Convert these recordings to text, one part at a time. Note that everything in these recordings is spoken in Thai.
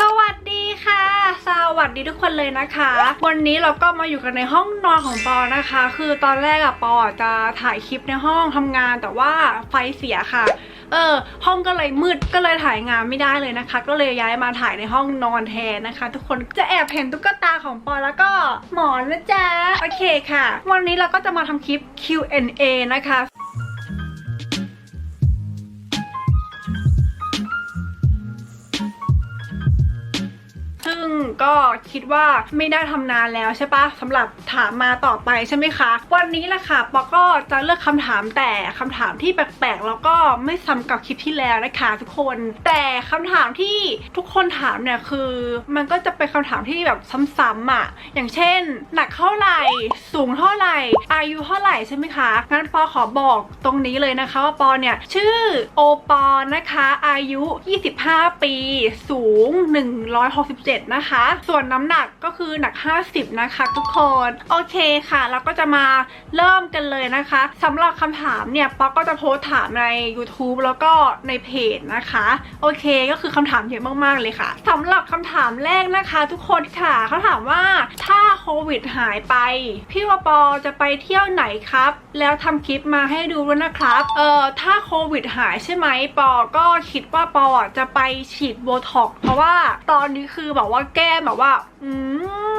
สวัสดีค่ะ สวัสดีทุกคนเลยนะคะ วันนี้เราก็มาอยู่กันในห้องนอนของปอนะคะ คือตอนแรกอะปอจะถ่ายคลิปในห้องทำงานแต่ว่าไฟเสียค่ะ เออ ห้องก็เลยมืดก็เลยถ่ายงานไม่ได้เลยนะคะ ก็เลยย้ายมาถ่ายในห้องนอนแทนนะคะ ทุกคนจะแอบเห็นตุ๊กตาของปอแล้วก็หมอนนะจ๊ะ โอเคค่ะ วันนี้เราก็จะมาทำคลิป Q&A นะคะ ซึ่งก็คิดว่าไม่ได้ทำนานแล้วใช่ปะสำหรับถามมาต่อไปใช่ไหมคะ วันนี้แหละค่ะปอก็จะเลือกคำถามแต่คำถามที่แปลกๆแล้วก็ไม่ซ้ำกับคลิปที่แล้วนะคะทุกคน แต่คำถามที่ทุกคนถามเนี่ยคือ มันก็จะเป็นคำถามที่แบบซ้ำๆอะ อย่างเช่น หนักเท่าไหร่ สูงเท่าไหร่ อายุเท่าไหร่ใช่ไหมคะ งั้นปอขอบอกตรงนี้เลยนะคะว่าปอเนี่ยชื่อโอปอนะคะ อายุ 25 ปี สูง 167นะคะ ส่วนน้ำหนักก็คือหนัก 50 นะคะทุกคน โอเคค่ะ เราก็จะมาเริ่มกันเลยนะคะสำหรับคำถามเนี่ยป๊อกก็จะโพสถามใน YouTube แล้วก็ในเพจนะคะ โอเคก็คือคำถามเยอะมากๆเลยค่ะสำหรับคำถามแรกนะคะ ทุกคนค่ะเขาถามว่าถ้าโควิดหายไป พี่วปอจะไปเที่ยวไหนครับ แล้วทำคลิปมาให้ดูด้วยนะครับเอ่อถ้าโควิดหายใช่ไหมปอก็คิดว่าปอจะไปฉีดโบท็อกเพราะว่าตอนนี้คือแบบว่าแก้มแบบว่า อื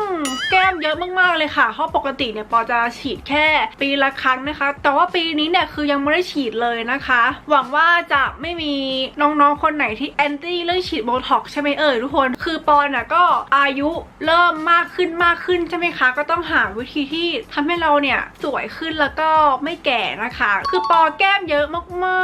มแก้มเยอะมากๆเลยค่ะเพราะปกติเนี่ยปอจะฉีดแค่ ปีละครั้งนะคะ แต่ว่าปีนี้เนี่ยคือยังไม่ได้ฉีดเลยนะคะ หวังว่าจะไม่มีน้องๆคนไหนที่แอนตี้เรื่องฉีดโบท็อกใช่ไหมเอ่ยทุกคน คือปอนน่ะก็อายุเริ่มมากขึ้นมากขึ้นใช่ไหมคะ ก็ต้องหาวิธีที่ทำให้เราเนี่ยสวยขึ้นแล้วก็ไม่แก่นะคะ คือปอแก้มเยอะมา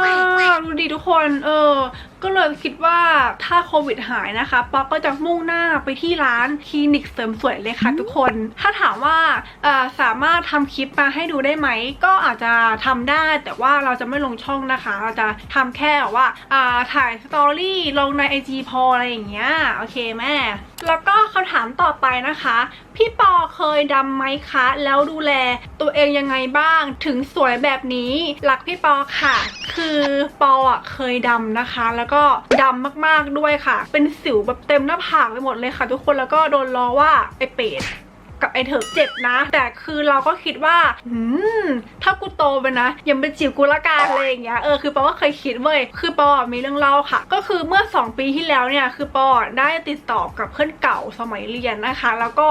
กๆดูดิทุกคน เออก็เลยคิดว่าถ้าโควิดหายนะคะป๊อกก็จะมุ่งหน้าไปที่ร้านคลินิกเสริมสวยเลยค่ะทุกคน ถ้าถามว่าเอ่อสามารถทำคลิปมาให้ดูได้ไหม ก็อาจจะทำได้แต่ว่าเราจะไม่ลงช่องนะคะ เราจะทำแค่แบบว่าอ่าถ่ายสตอรี่ลงใน IG พออะไรอย่างเงี้ยโอเคแม่ แล้วก็คำถามต่อไปนะคะ พี่ปอเคยดำไหมคะ แล้วดูแลตัวเองยังไงบ้าง ถึงสวยแบบนี้รักพี่ปอค่ะ คือปออะเคยดำนะคะแล้วก็ดำมากๆด้วยค่ะ เป็นสิวแบบเต็มหน้าผากไปหมดเลยค่ะ ทุกคนแล้วก็โดนล้อว่าไอเป็ด กับไอเถิกเจ็บนะ แต่คือเราก็คิดว่าอืมถ้ากูโตไปนะยังเป็นจิ๋วกูละกันอะไรอย่างเงี้ยเออคือปอก็เคยคิดเว้ยคือปอมีเรื่องเล่าค่ะ ก็คือเมื่อ 2 ปีที่แล้วเนี่ยคือปอได้ติดต่อกับเพื่อนเก่าสมัยเรียนนะคะ แล้วก็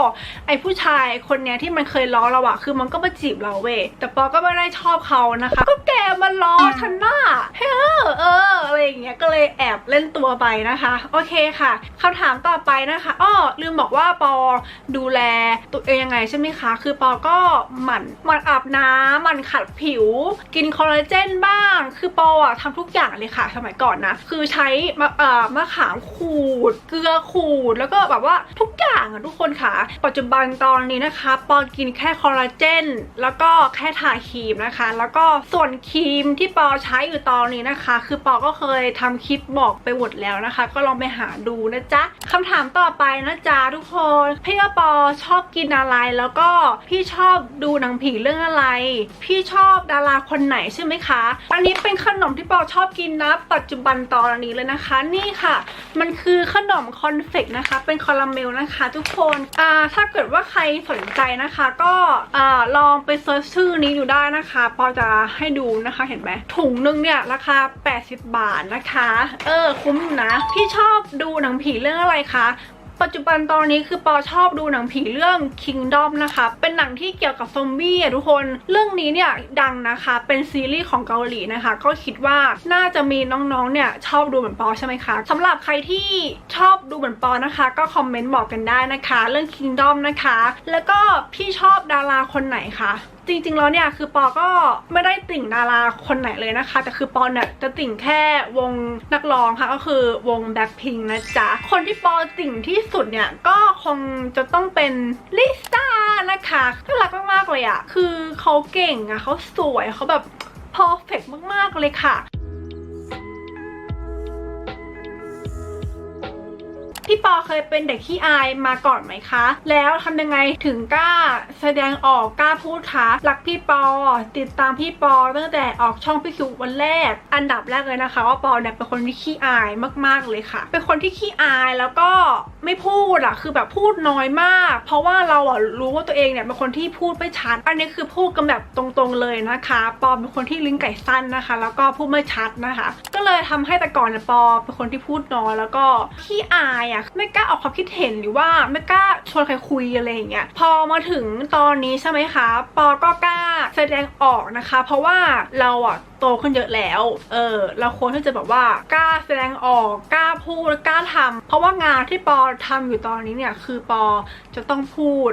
ไอผู้ชายคนเนี้ยที่มันเคยล้อเราอะคือมันก็มาจีบเราเว้ยแต่ปอก็ไม่ได้ชอบเขานะคะ ก็แกมาล้อฉันน่ะเฮ้อเอออะไรอย่างเงี้ยก็เลยแอบเล่นตัวไปนะคะ โอเคค่ะคำถามต่อไปนะคะอ้อลืมบอกว่าปอดูแลตัวเองยังไงใช่ไหมคะ คือปอก็หมั่นหมั่นอาบน้ำหมั่นขัดผิว กินคอลลาเจนบ้าง คือปออะทำทุกอย่างเลยค่ะ สมัยก่อนนะ คือใช้มะเอ่อมะขามขูด เกลือขูด แล้วก็แบบว่าทุกอย่างอะทุกคนค่ะ ปัจจุบันตอนนี้นะคะ ปอกินแค่คอลลาเจน แล้วก็แค่ทาครีมนะคะ แล้วก็ส่วนครีมที่ปอใช้อยู่ตอนนี้นะคะ คือปอก็เคยทำคลิปบอกไปหมดแล้วนะคะ ก็ลองไปหาดูนะจ๊ะคำถามต่อไปนะจ๊ะทุกคนพี่ว่าปอชอบกินอะไร แล้วก็พี่ชอบดูหนังผีเรื่องอะไร พี่ชอบดาราคนไหนใช่ไหมคะ อันนี้เป็นขนมที่ปอชอบกินนะ ปัจจุบันตอนนี้เลยนะคะ นี่ค่ะ มันคือขนมคอนเฟกนะคะ เป็นคาราเมลนะคะทุกคนอ่าถ้าเกิดว่าใครสนใจนะคะ ก็อ่าลองไปเซิร์ชชื่อนี้อยู่ได้นะคะปอจะให้ดูนะคะเห็นไหมถุงนึงเนี่ยราคา 80 บาทนะคะ เออคุ้มอยู่นะ พี่ชอบดูหนังผีเรื่องอะไรคะ ปัจจุบันตอนนี้คือปอชอบดูหนังผีเรื่อง Kingdom นะคะ เป็นหนังที่เกี่ยวกับซอมบี้อะทุกคน เรื่องนี้เนี่ยดังนะคะ เป็นซีรีส์ของเกาหลีนะคะ ก็คิดว่าน่าจะมีน้องๆ เนี่ยชอบดูเหมือนปอใช่ไหมคะสำหรับใครที่ชอบดูเหมือนปอนะคะ ก็คอมเมนต์บอกกันได้นะคะ เรื่อง Kingdom นะคะ แล้วก็พี่ชอบดาราคนไหนคะ จริงๆแล้วเนี่ยคือปอก็ไม่ได้ติ่งดาราคนไหนเลยนะคะ แต่คือปอเนี่ยจะติ่งแค่วงนักร้องค่ะก็คือวงแบ็คพิงนะจ๊ะ คนที่ปอติ่งที่สุดเนี่ยก็คงจะต้องเป็นลิซ่านะคะน่ารักมากๆเลยอะคือเขาเก่งอะเขาสวยเขาแบบพอเฟกต์มากๆเลยค่ะ พี่ปอเคยเป็นเด็กขี้อายมาก่อนไหมคะ แล้วทำยังไงถึงกล้าแสดงออกกล้าพูดคะรักพี่ปอ ติดตามพี่ปอตั้งแต่ออกช่องพี่คิววันแรก อันดับแรกเลยนะคะ ว่าปอเนี่ยเป็นคนที่ขี้อายมากๆเลยค่ะ เป็นคนที่ขี้อายแล้วก็ไม่พูดอะคือแบบพูดน้อยมาก เพราะว่าเราอะรู้ว่าตัวเองเนี่ยเป็นคนที่พูดไม่ชัด อันนี้คือพูดกันแบบตรงๆเลยนะคะ ปอเป็นคนที่ลิ้นไก่สั้นนะคะ แล้วก็พูดไม่ชัดนะคะ ก็เลยทำให้แต่ก่อนเนี่ยปอเป็นคนที่พูดน้อยแล้วก็ขี้อายอะไม่กล้าออกความคิดเห็นหรือว่าไม่กล้าชวนใครคุยอะไรอย่างเงี้ย พอมาถึงตอนนี้ใช่ไหมคะ ปอก็กล้าแสดงออกนะคะ เพราะว่าเราอะ โตขึ้นเยอะแล้ว เออ เราควรที่จะแบบว่ากล้าแสดงออก กล้าพูด กล้าทำเพราะว่างานที่ปอทำอยู่ตอนนี้เนี่ย คือปอจะต้องพูด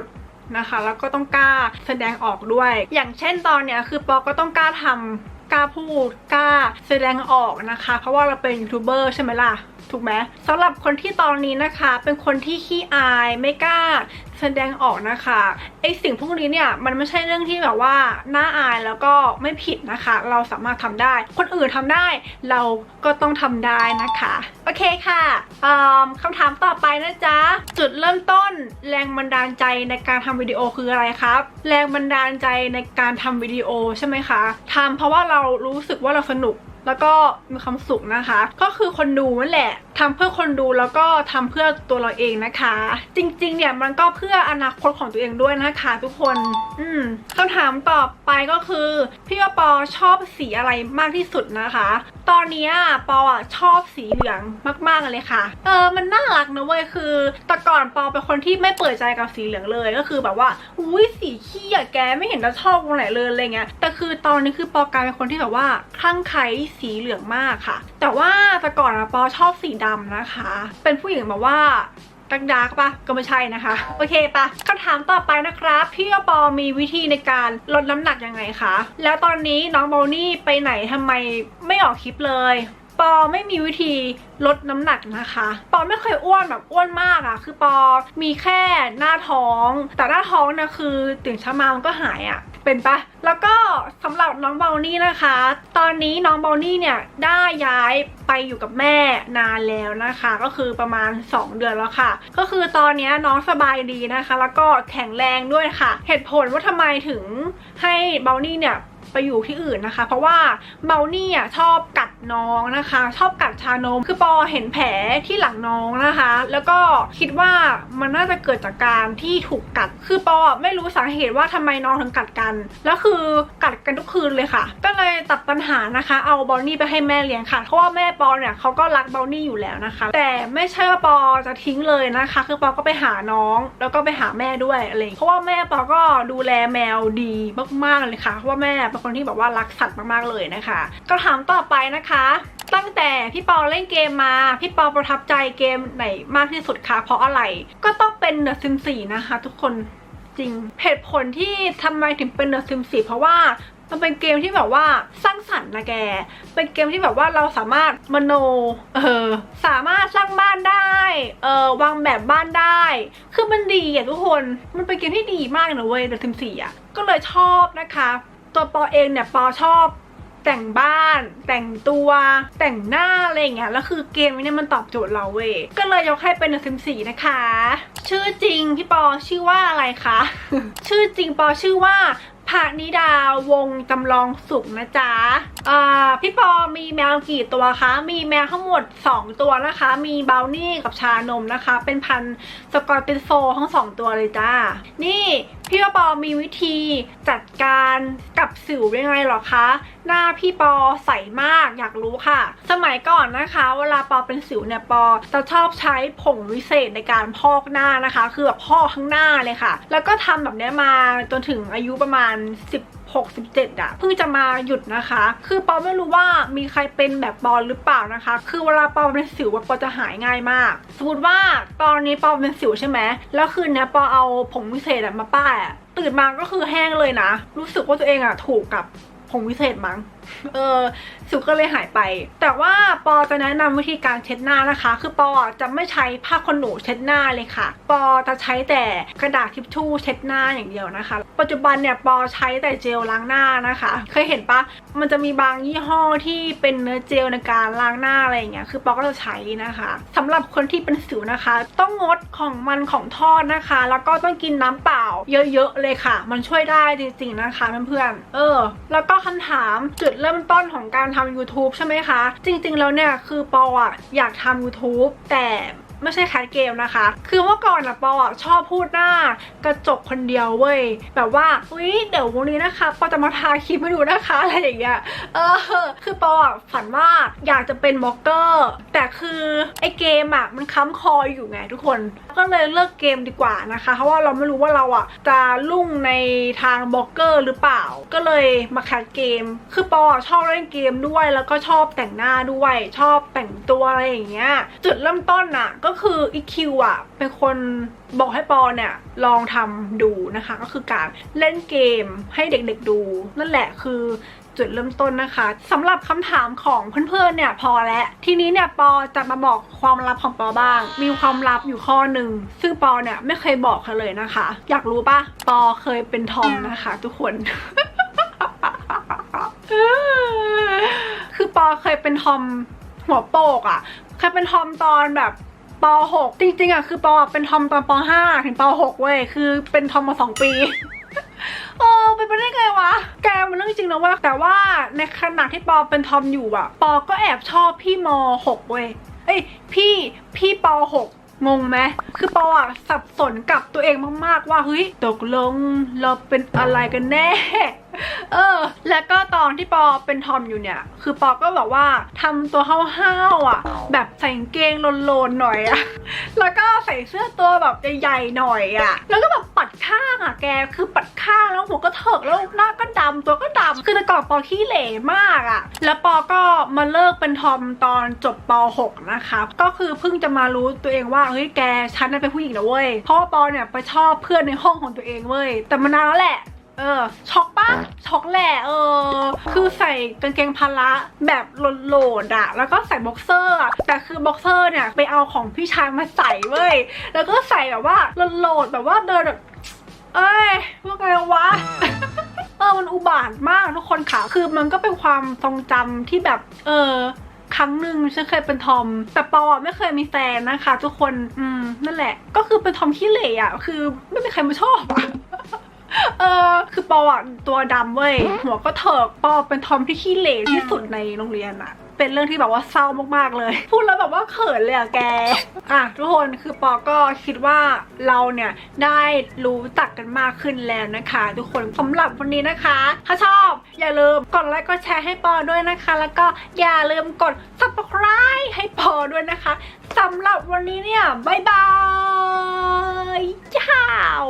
นะคะ แล้วก็ต้องกล้าแสดงออกด้วย อย่างเช่นตอนเนี้ยคือปอก็ต้องกล้าทำกล้าพูด กล้าแสดงออกนะคะ เพราะว่าเราเป็นยูทูบเบอร์ใช่ไหมล่ะ ถูกไหมสำหรับคนที่ตอนนี้นะคะ เป็นคนที่ขี้อายไม่กล้าแสดงออกนะคะไอสิ่งพวกนี้เนี่ยมันไม่ใช่เรื่องที่แบบว่าน่าอายแล้วก็ไม่ผิดนะคะ เราสามารถทำได้ คนอื่นทำได้เราก็ต้องทำได้นะคะโอเคค่ะอืมคำถามต่อไปนะจ๊ะจุดเริ่มต้นแรงบันดาลใจในการทำวิดีโอคืออะไรครับ แรงบันดาลใจในการทำวิดีโอใช่ไหมคะทำเพราะว่าเรารู้สึกว่าเราสนุก แล้วก็มีความสุขนะคะ ก็คือคนดูนั่นแหละ ทำเพื่อคนดูแล้วก็ทำเพื่อตัวเราเองนะคะ จริงๆเนี่ยมันก็เพื่ออนาคตของตัวเองด้วยนะคะทุกคน อืมคำถามต่อไปก็คือพี่ว่าปอชอบสีอะไรมากที่สุดนะคะ ตอนนี้ปออะชอบสีเหลืองมากๆเลยค่ะ เออมันน่ารักนะเว้ยคือแต่ก่อนปอเป็นคนที่ไม่เปิดใจกับสีเหลืองเลยก็คือแบบว่าอุ้ยสีขี้อะแกไม่เห็นจะชอบตรงไหนเลยอะไรเงี้ยแต่คือตอนนี้คือปอกลายเป็นคนที่แบบว่าคลั่งไคล้สีเหลืองมากค่ะแต่ว่าแต่ก่อนอะปอชอบสีดำนะคะ เป็นผู้หญิงแบบว่าดักดาร์กปะก็ไม่ใช่นะคะ โอเคปะคำถามต่อไปนะครับ พี่ปอมีวิธีในการลดน้ำหนักยังไงคะ แล้วตอนนี้น้องโบนี่ไปไหนทำไมไม่ออกคลิปเลยปอไม่มีวิธีลดน้ำหนักนะคะ ปอไม่เคยอ้วนแบบอ้วนมากอะคือปอมีแค่หน้าท้อง แต่หน้าท้องนะคือตื่นเช้ามามันก็หายอะ เป็นปะแล้วก็สำหรับน้องเบลนี่นะคะ ตอนนี้น้องเบลนี่เนี่ยได้ย้ายไปอยู่กับแม่นานแล้วนะคะ ก็คือประมาณ 2 เดือนแล้วค่ะ ก็คือตอนนี้น้องสบายดีนะคะ แล้วก็แข็งแรงด้วยค่ะ เหตุผลว่าทำไมถึงให้เบลนี่เนี่ย ไปอยู่ที่อื่นนะคะ เพราะว่าเมานี่อะชอบกัดน้องนะคะ ชอบกัดชานม คือปอเห็นแผลที่หลังน้องนะคะ แล้วก็คิดว่ามันน่าจะเกิดจากการที่ถูกกัด คือปอไม่รู้สาเหตุว่าทำไมน้องถึงกัดกัน แล้วคือกัดกันทุกคืนเลยค่ะ ก็เลยตัดปัญหานะคะ เอาเบลนี่ไปให้แม่เลี้ยงค่ะ เพราะว่าแม่ปอเนี่ยเขาก็รักเบลนี่อยู่แล้วนะคะ แต่ไม่ใช่ว่าปอจะทิ้งเลยนะคะ คือปอก็ไปหาน้อง แล้วก็ไปหาแม่ด้วยอะไรเงี้ยเพราะว่าแม่ปอก็ดูแลแมวดีมากๆเลยค่ะเพราะว่าแม่เป็นคนนที่แบบว่ารักสัตว์มากๆเลยนะคะก็ถามต่อไปนะคะ ตั้งแต่พี่ปอเล่นเกมมาพี่ปอประทับใจเกมไหนมากที่สุดคะเพราะอะไร ก็ต้องเป็น The Sims 4นะคะ ทุกคนจริงเหตุผลที่ทำไมถึงเป็น The Sims 4เพราะว่ามันเป็นเกมที่แบบว่าสร้างสรรค์นะแก เป็นเกมที่แบบว่าเราสามารถมโน เออ สามารถสร้างบ้านได้ เออวางแบบบ้านได้ คือมันดีอะทุกคน มันเป็นเกมที่ดีมากนะเว้ย The Sims 4อะ ก็เลยชอบนะคะ ตัวปอเองเนี่ยปอชอบ แต่งบ้าน แต่งตัวแต่งหน้าอะไรอย่างเงี้ยแล้วคือเกมนี้เนี่ยมันตอบโจทย์เราเว้ยก็เลยยกให้เป็นซิมสีนะคะ ชื่อจริงพี่ปอชื่อว่าอะไรคะชื่อจริงปอชื่อว่าพานิดาวงจำลองสุขนะจ๊ะอ่า พี่ปอมีแมวกี่ตัวคะ มีแมวทั้งหมด 2 ตัวนะคะ มีบราวนี่กับชานมนะคะ เป็นพันสกอตติชโฟทั้งสองตัวเลยจ้า นี่พี่ปอมีวิธีจัดการกับสิวยังไงหรอคะ หน้าพี่ปอใสมากอยากรู้ค่ะ สมัยก่อนนะคะ เวลาปอเป็นสิวเนี่ยปอจะชอบใช้ผงวิเศษในการพอกหน้านะคะ คือแบบพอกข้างหน้าเลยค่ะ แล้วก็ทำแบบนี้มาจนถึงอายุประมาณ16 67อะเพิ่งจะมาหยุดนะคะ คือปอไม่รู้ว่ามีใครเป็นแบบปอหรือเปล่านะคะ คือเวลาปอเป็นสิวอะปอจะหายง่ายมาก สมมติว่าตอนนี้ปอเป็นสิวใช่ไหมแล้วคืนนี้ปอเอาผงวิเศษมาป้ายตื่นมาก็คือแห้งเลยนะ รู้สึกว่าตัวเองอะถูกกับผงวิเศษมั้ง เออสิวก็เลยหายไป แต่ว่าปอจะแนะนำวิธีการเช็ดหน้านะคะ คือปอจะไม่ใช้ผ้าขนหนูเช็ดหน้าเลยค่ะ ปอจะใช้แต่กระดาษทิชชู่เช็ดหน้าอย่างเดียวนะคะ ปัจจุบันเนี่ยปอใช้แต่เจลล้างหน้านะคะ เคยเห็นปะมันจะมีบางยี่ห้อที่เป็นเนื้อเจลในการล้างหน้าอะไรอย่างเงี้ย คือปอก็จะใช้นะคะสำหรับคนที่เป็นสิวนะคะ ต้องงดของมันของทอดนะคะ แล้วก็ต้องกินน้ำเปล่า เยอะๆเลยค่ะ มันช่วยได้จริงๆนะคะเพื่อนๆเออ แล้วก็คำถามจุดเริ่มต้นของการทำ YouTube ใช่ไหมคะ จริงๆ แล้วเนี่ย คือปออะอยากทำ YouTube แต่ไม่ใช่แคสเกมนะคะ คือเมื่อก่อนอะปอะชอบพูดหน้ากระจกคนเดียวเว้ย แบบว่าอุ้ยเดี๋ยววันนี้นะคะปอจะมาทาครีมให้ดูนะคะ อะไรอย่างเงี้ย เออ คือปอะฝันว่าอยากจะเป็นบล็อกเกอร์ แต่คือไอเกมอะมันค้ำคออยู่ไงทุกคน ก็เลยเลิกเกมดีกว่านะคะ เพราะว่าเราไม่รู้ว่าเราอะจะลุ่งในทางบล็อกเกอร์หรือเปล่า ก็เลยมาแคสเกม คือปออะชอบเล่นเกมด้วย แล้วก็ชอบแต่งหน้าด้วย ชอบแต่งตัวอะไรอย่างเงี้ย จุดเริ่มต้นอะก็คืออีคิวอะเป็นคนบอกให้ปอเนี่ยลองทำดูนะคะ ก็คือการเล่นเกมให้เด็กๆดู นั่นแหละคือ จุดเริ่มต้นนะคะสำหรับคำถามของเพื่อนๆเนี่ยพอแล้วทีนี้เนี่ยปอจะมาบอกความลับของปอบ้าง มีความลับอยู่ข้อหนึ่งซึ่งปอเนี่ยไม่เคยบอกใครเลยนะคะ อยากรู้ปะปอเคยเป็นทอมนะคะ ทุกคนคือปอเคยเป็นทอมหัวโปกอะ่ะเคยเป็นทอมตอนแบบป .6 จริงๆอะคือปอเป็นทอมตอนป .5 ถึงป .6 เว้ยคือเป็นทอมมาสองปี เออเป็นไปได้ไงวะ แกมันเรื่องจริงนะว่า แต่ว่าในขณะที่ปอเป็นทอมอยู่อะปอก็แอบชอบพี่ม .6 เว้ย เอ้ยพี่พี่ป .6 งงไหมคือปออะสับสนกับตัวเองมาก ๆ ว่าเฮ้ยตกลงเราเป็นอะไรกันแน่ เออ แล้วก็ตอนที่ปอเป็นทอมอยู่เนี่ย คือปอก็แบบว่าทำตัวห้าวๆอะ แบบใส่เกงโลนๆหน่อยอะ แล้วก็ใส่เสื้อตัวแบบใหญ่ๆหน่อยอะ แล้วก็แบบปัดข้างอะแก คือปัดข้างแล้วหัวก็เถิกแล้วหน้าก็ดำตัวก็ดำคือแต่ก่อนปอขี้เหร่มากอะ แล้วปอก็มาเลิกเป็นทอมตอนจบป .6 นะคะ ก็คือเพิ่งจะมารู้ตัวเองว่าเฮ้ยแกฉันเป็นผู้หญิงนะเว้ย เพราะว่าปอเนี่ยไปชอบเพื่อนในห้องของตัวเองเว้ย แต่มานานแล้วแหละ เออช็อกปะช็อกแหละเออ คือใส่กางเกงพละแบบโหลดๆอะแล้วก็ใส่บ็อกเซอร์อะแต่คือบ็อกเซอร์เนี่ยไปเอาของพี่ชายมาใส่เว้ยแล้วก็ใส่แบบว่าโหลดๆแบบว่าเดินแบบเอ้ยว่าไงวะเออมันอุบาทมากทุกคนค่ะคือมันก็เป็นความทรงจำที่แบบ เออครั้งหนึ่งฉันเคยเป็นทอม แต่ปออะไม่เคยมีแฟนนะคะ ทุกคน อืม นั่นแหละ ก็คือเป็นทอมขี้เหร่อะคือไม่มีใครมาชอบอะ เออคือปออะตัวดำเว้ยหัวก็เถิกปอเป็นทอมที่ขี้เหร่ที่สุดในโรงเรียนอะเป็นเรื่องที่แบบว่าเศร้ามากๆเลย พูดแล้วแบบว่าเขินเลยอะแก อะทุกคนคือปอก็คิดว่าเราเนี่ยได้รู้จักกันมากขึ้นแล้วนะคะ ทุกคนสำหรับวันนี้นะคะ ถ้าชอบอย่าลืมกดไลค์กดแชร์ให้ปอด้วยนะคะ แล้วก็อย่าลืมกด subscribe ให้ปอด้วยนะคะสำหรับวันนี้เนี่ยบายบายจ้าว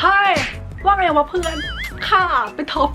เฮ้ยว่าไงวะเพื่อนค่ะไปท็อป